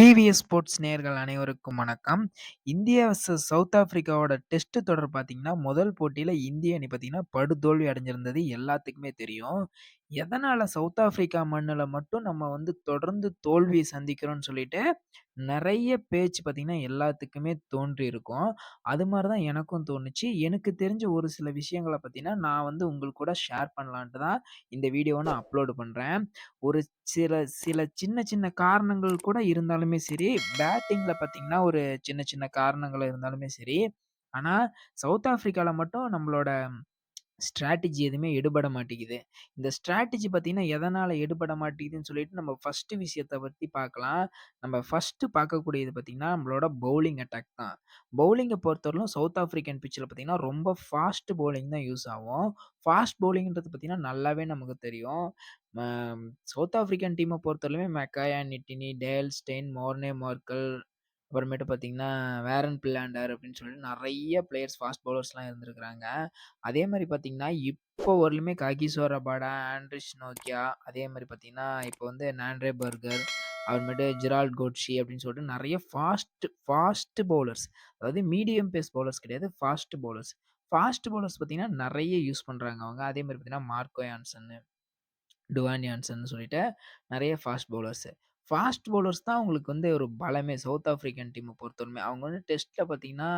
TVS sports நேர்கள் அனைவருக்கும் வணக்கம். இந்தியா வர்சஸ் சவுத் ஆஃப்ரிக்காவோட டெஸ்ட் தொடர் பார்த்தீங்கன்னா, முதல் போட்டியில் இந்திய அணி பார்த்தீங்கன்னா, படுதோல்வி அடைஞ்சிருந்தது எல்லாத்துக்குமே தெரியும். எதனால் சவுத் ஆஃப்ரிக்கா மண்ணில் மட்டும் நம்ம வந்து தொடர்ந்து தோல்வியை சந்திக்கிறோம்னு சொல்லிட்டு, நிறைய பேச்சு பார்த்தீங்கன்னா, எல்லாத்துக்குமே தோன்றி இருக்கும் அது மாதிரி தான் எனக்கும் தோணுச்சு. எனக்கு தெரிஞ்ச ஒரு சில விஷயங்களை பார்த்தீங்கன்னா, நான் வந்து உங்களுக்கு கூட ஷேர் பண்ணலான்ட்டு தான் இந்த வீடியோவை நான் அப்லோடு பண்ணுறேன் ஒரு சில சில சின்ன சின்ன காரணங்கள் கூட இருந்தாலுமே சரி, பேட்டிங்கில் பார்த்தீங்கன்னா, ஒரு சின்ன சின்ன காரணங்கள் இருந்தாலுமே சரி, ஆனால் சவுத் ஆஃப்ரிக்காவில் மட்டும் நம்மளோட ஸ்ட்ராட்டஜி எதுவுமே எடுபட மாட்டேங்குது. இந்த ஸ்ட்ராட்டஜி பார்த்தீங்கன்னா, எதனால் எடுபட மாட்டேங்குதுன்னு சொல்லிட்டு நம்ம ஃபஸ்ட்டு விஷயத்தை பற்றி பார்க்கலாம். நம்ம ஃபஸ்ட்டு பார்க்கக்கூடியது பார்த்தீங்கன்னா, நம்மளோட பவுலிங் அட்டாக் தான். பவுலிங்கை பொறுத்தவரையிலும் சவுத் ஆஃப்ரிக்கன் பிச்சில் பார்த்தீங்கன்னா, ரொம்ப ஃபாஸ்ட் பவுலிங் தான் யூஸ் ஆகும். ஃபாஸ்ட் பவுலிங்கிறது பார்த்தீங்கன்னா, நல்லாவே நமக்கு தெரியும். ம சவுத் ஆஃப்ரிக்கன் டீமை பொறுத்தவரையிலுமே Makhaya, Ntini, Dale Steyn, Morne Morkel அப்புறமேட்டு பார்த்தீங்கன்னா, வேரன் பிளாண்டர் அப்படின்னு சொல்லிட்டு நிறைய பிளேயர்ஸ் ஃபாஸ்ட் பவுலர்ஸ்லாம் இருந்திருக்கிறாங்க. அதே மாதிரி பார்த்தீங்கன்னா, இப்போ வரலுமே காகிசோ ரபாடா, ஆண்ட்ரிஷ் நோக்கியா, அதே மாதிரி பார்த்தீங்கன்னா, இப்போ வந்து நாண்ட்ரே பர்கர், அப்புறமேட்டு ஜெரால்ட் கோட்ஷி அப்படின்னு சொல்லிட்டு நிறைய ஃபாஸ்ட் ஃபாஸ்ட் பவுலர்ஸ். அதாவது மீடியம் பேஸ் பவுலர்ஸ் கிடையாது. Fast bowlers. ஃபாஸ்ட் பவுலர்ஸ் பார்த்தீங்கன்னா, நிறைய யூஸ் பண்ணுறாங்க அவங்க. அதே மாதிரி பார்த்தீங்கன்னா, மார்க்கோ யான்சன், டுவான் யான்சன் சொல்லிட்டு நிறைய ஃபாஸ்ட் பவுலர்ஸ். ஃபாஸ்ட் பவுலர்ஸ் தான் அவங்களுக்கு வந்து ஒரு பலமே சவுத் ஆஃப்ரிக்கன் டீமை பொறுத்தவரையுமே. அவங்க வந்து டெஸ்ட்டில் பார்த்தீங்கன்னா,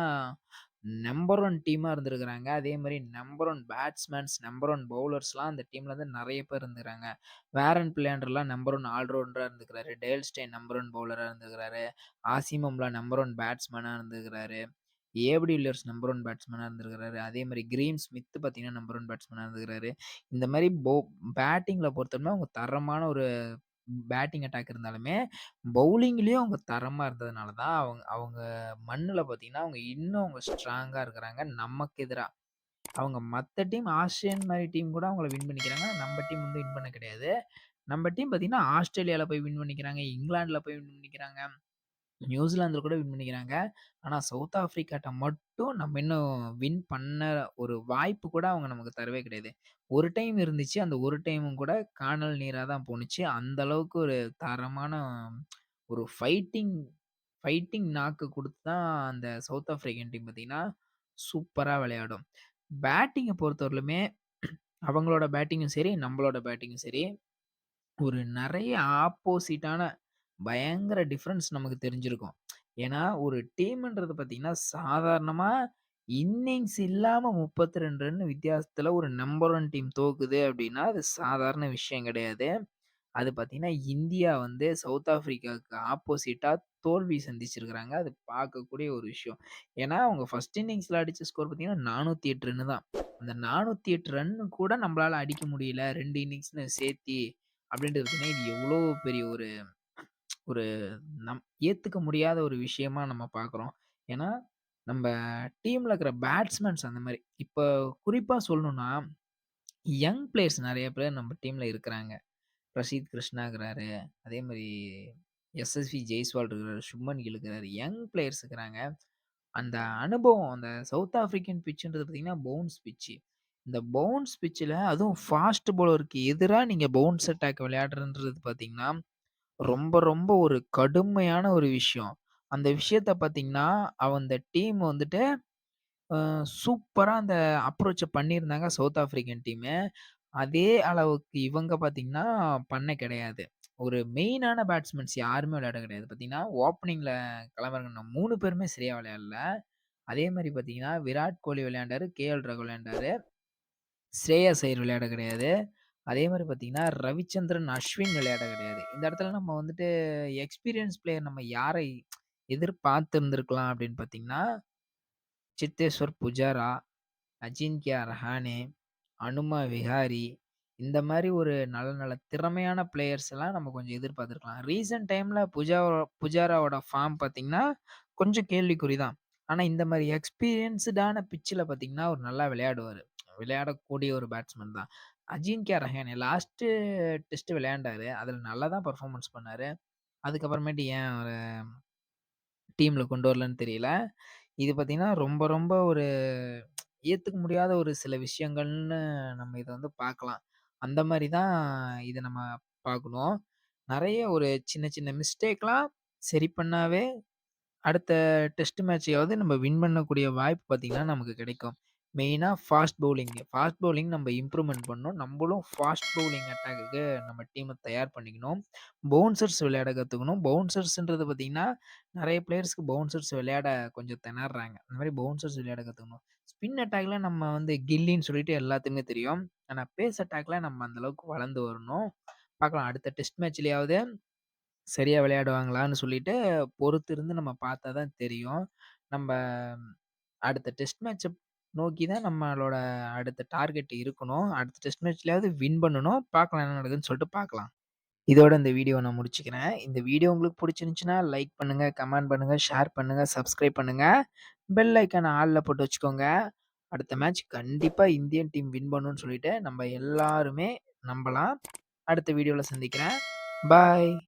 நம்பர் ஒன் டீமாக இருந்திருக்கிறாங்க. அதே மாதிரி number one batsmen, number one பவுலர்ஸ்லாம் அந்த டீமில் வந்து நிறைய பேர் இருந்துக்கிறாங்க வேரன் பிளேண்டர்லாம் நம்பர் 1 ஆல்ரவுண்டரா இருந்திருக்கிறாரு. டேல் நம்பர் ஒன் பவுலராக இருந்துக்கிறாரு ஆசிமம்லா நம்பர் ஒன் பேட்ஸ்மேனாக இருந்துக்கிறாரு A B Villiers number one பேட்ஸ்மேனாக இருந்திருக்கிறாரு. அதே மாதிரி கிரீம் ஸ்மித் பார்த்தீங்கன்னா, நம்பர் ஒன் பேட்ஸ்மேனாக இருந்துக்கிறாரு இந்த மாதிரி போ பேட்டிங்கில் பொறுத்தவரைக்கும் அவங்க தரமான ஒரு பேட்டிங் அட்டாக் இருந்தாலுமே, பவுலிங்லேயும் அவங்க தரமாக இருந்ததுனால தான் அவங்க அவங்க மண்ணில் பார்த்தீங்கன்னா, அவங்க இன்னும் அவங்க ஸ்ட்ராங்காக இருக்கிறாங்க நமக்கு எதிராக அவங்க மற்ற டீம் ஆஸ்திரேலியன் மாதிரி டீம் கூட அவங்கள வின் பண்ணிக்கிறாங்க. நம்ம டீம் வந்து வின் பண்ண கிடையாது. நம்ம டீம் பார்த்தீங்கன்னா, ஆஸ்திரேலியாவில் போய் வின் பண்ணிக்கிறாங்க. இங்கிலாண்டில் போய் வின் பண்ணிக்கிறாங்க. நியூசிலாந்தில் கூட வின் பண்ணிக்கிறாங்க. ஆனால் சவுத் ஆஃப்ரிக்காட்ட மட்டும் நம்ம இன்னும் வின் பண்ண ஒரு வாய்ப்பு கூட அவங்க நமக்கு தரவே கிடையாது. ஒரு டைம் இருந்துச்சு. அந்த ஒரு டைமும் கூட கானல் நீராக தான் போணுச்சு. அந்த அளவுக்கு ஒரு தரமான ஒரு ஃபைட்டிங் ஃபைட்டிங் நாக்கு கொடுத்து தான் அந்த சவுத் ஆஃப்ரிக்கன் டீம் பார்த்தீங்கன்னா, சூப்பராக விளையாடும். பேட்டிங்கை பொறுத்தவரையிலுமே அவங்களோட பேட்டிங்கும் சரி, நம்மளோட பேட்டிங்கும் சரி, ஒரு நிறைய ஆப்போசிட்டான பயங்கர டிஃப்ரென்ஸ் நமக்கு தெரிஞ்சிருக்கும். ஏன்னா, ஒரு டீம்ன்றது பார்த்தீங்கன்னா, சாதாரணமா இன்னிங்ஸ் இல்லாம 32 ரன் வித்தியாசத்துல ஒரு நம்பர் 1 டீம் தோக்குது அப்படின்னா, அது சாதாரண விஷயம் கிடையாது. அது பார்த்தீங்கன்னா, இந்தியா வந்து சவுத் ஆஃப்ரிக்காவுக்கு ஆப்போசிட்டா தோல்வி சந்திச்சிருக்கிறாங்க. அது பார்க்கக்கூடிய ஒரு விஷயம். ஏன்னா, அவங்க ஃபர்ஸ்ட் இன்னிங்ஸ்ல அடிச்ச ஸ்கோர் பார்த்தீங்கன்னா, 408 ரன் தான். அந்த 408 ரன் கூட நம்மளால அடிக்க முடியல 2 இன்னிங்ஸ்ன்னு சேர்த்தி அப்படின்றது பார்த்தீங்கன்னா, இது எவ்வளோ பெரிய ஒரு ஒரு நம் ஏற்றுக்க முடியாத ஒரு விஷயமா நம்ம பார்க்குறோம். ஏன்னா, நம்ம டீமில் இருக்கிற பேட்ஸ்மேன்ஸ் அந்த மாதிரி இப்போ குறிப்பாக சொல்லணும்னா, யங் பிளேயர்ஸ் நிறைய பேர் நம்ம டீமில் இருக்கிறாங்க. பிரசீத் கிருஷ்ணா அதே மாதிரி எஸ்எஸ்வி ஜெய்ஸ்வால் இருக்கிறாரு. சுப்மன் கில் இருக்கிறாரு. யங் பிளேயர்ஸ் இருக்கிறாங்க. அந்த அனுபவம் அந்த சவுத் ஆஃப்ரிக்கன் பிச்சுன்றது பார்த்தீங்கன்னா, பவுன்ஸ் பிச்சு இந்த பவுன்ஸ் பிச்சில் அதுவும் ஃபாஸ்ட் பவுலருக்கு எதிராக நீங்கள் பவுன்ஸ் அட்டாக் விளையாடுறன்றது பார்த்தீங்கன்னா, ரொம்ப ரொம்ப ஒரு கடுமையான ஒரு விஷயம். அந்த விஷயத்த பார்த்தீங்கன்னா, அவ அந்த டீம் வந்துட்டு அ சூப்பரா அந்த அப்ரோச்ச பண்ணியிருந்தாங்க சவுத் ஆஃப்ரிக்கன் டீமு. அதே அளவுக்கு இவங்க பார்த்தீங்கன்னா, பண்ண கிடையாது. ஒரு மெயினான பேட்ஸ்மேன்ஸ் யாருமே விளையாட கிடையாது. பார்த்தீங்கன்னா, ஓப்பனிங்ல களமிறங்குன 3 பேருமே சரியா விளையாடல. அதே மாரி பார்த்தீங்கன்னா, விராட் கோலி விளையாண்டாரு. கே.எல். ராகுல் விளையாண்டாரு. ஸ்ரேயஸ் ஐயர் விளையாட கிடையாது. அதே மாரி பார்த்தீங்கன்னா, ரவிச்சந்திரன் அஸ்வின் விளையாட கிடையாது. இந்த இடத்துல நம்ம வந்துட்டு எக்ஸ்பீரியன்ஸ் பிளேயர் நம்ம யாரை எதிர்பார்த்திருந்திருக்கலாம் அப்படின்னு பார்த்தீங்கன்னா, சித்தேஸ்வர் புஜாரா, அஜின்க்யா ரஹானே, அனுமா விஹாரி இந்த மாரி ஒரு நல்ல நல்ல திறமையான பிளேயர்ஸ் எல்லாம் நம்ம கொஞ்சம் எதிர்பார்த்திருக்கலாம். ரீசென்ட் டைம்ல புஜாரா புஜாராவோட ஃபார்ம் பார்த்தீங்கன்னா, கொஞ்சம் கேள்விக்குறி தான். ஆனா இந்த மாரி எக்ஸ்பீரியன்ஸ்டான பிட்ச்ல பார்த்தீங்கன்னா, அவர் நல்லா விளையாடுவாரு. விளையாடக்கூடிய ஒரு பேட்ஸ்மேன் தான். அஜின்க்யா ரஹானே லாஸ்ட்டு டெஸ்ட்டு விளையாண்டாரு. அதுல நல்லா தான் பெர்ஃபார்மன்ஸ் பண்ணாரு. அதுக்கப்புறமேட்டு ஏன் ஒரு டீம்ல கொண்டு வரலன்னு தெரியல. இது பார்த்தீங்கன்னா, ரொம்ப ரொம்ப ஒரு ஏத்துக்க முடியாத ஒரு சில விஷயங்கள்னு நம்ம இத வந்து பார்க்கலாம். அந்த மாரி தான் இத நம்ம பார்க்கணும். நெறைய ஒரு சின்ன சின்ன மிஸ்டேக்லாம் சரி பண்ணாவே, அடுத்த டெஸ்ட் மேட்சையாவது நம்ம வின் பண்ணக்கூடிய வாய்ப்பு பார்த்தீங்கன்னா, நமக்கு கிடைக்கும். மெயினாக ஃபாஸ்ட் பவுலிங். ஃபாஸ்ட் பவுலிங் நம்ம இம்ப்ரூவ்மெண்ட் பண்ணணும். நம்மளும் ஃபாஸ்ட் பவுலிங் அட்டாக்கு நம்ம டீமை தயார் பண்ணிக்கணும். பவுன்சர்ஸ் விளையாட கற்றுக்கணும் பவுன்சர்ஸ்ன்றது பார்த்தீங்கன்னா, நிறைய பிளேயர்ஸ்க்கு பவுன்சர்ஸ் விளையாட கொஞ்சம் திணர்றாங்க. அந்த மாதிரி பவுன்சர்ஸ் விளையாட கற்றுக்கணும் ஸ்பின் அட்டாக்ல நம்ம வந்து கில்லின்னு சொல்லிட்டு எல்லாத்துக்குமே தெரியும். ஆனால் பேஸ் அட்டாக்ல நம்ம அந்தளவுக்கு வளர்ந்து வரணும். பார்க்கலாம் அடுத்த டெஸ்ட் மேட்ச்லேயாவது சரியாக விளையாடுவாங்களான்னு சொல்லிட்டு பொறுத்து இருந்து நம்ம பார்த்தா தான் தெரியும். நம்ம அடுத்த டெஸ்ட் மேட்ச்சை நோக்கி தான் நம்மளோட அடுத்த டார்கெட் இருக்கணும். அடுத்த டெஸ்ட் மேட்ச்லயாவது வின் பண்ணணும். பார்க்கலாம் என்ன நடக்குதுன்னு சொல்லிட்டு பார்க்கலாம். இதோட இந்த வீடியோவ நான் முடிச்சுக்கிறேன். இந்த வீடியோ உங்களுக்கு புடிச்சிருந்துச்சுன்னா, லைக் பண்ணுங்க, கமெண்ட் பண்ணுங்க, ஷேர் பண்ணுங்க, சப்ஸ்கிரைப் பண்ணுங்க. பெல் ஐக்கான ஆல்ல போட்டு வச்சுக்கோங்க. அடுத்த மேட்ச் கண்டிப்பா இந்தியன் டீம் வின் பண்ணும்னு சொல்லிட்டு நம்ம எல்லாருமே நம்பலாம். அடுத்த வீடியோல சந்திக்கிறேன். பாய்.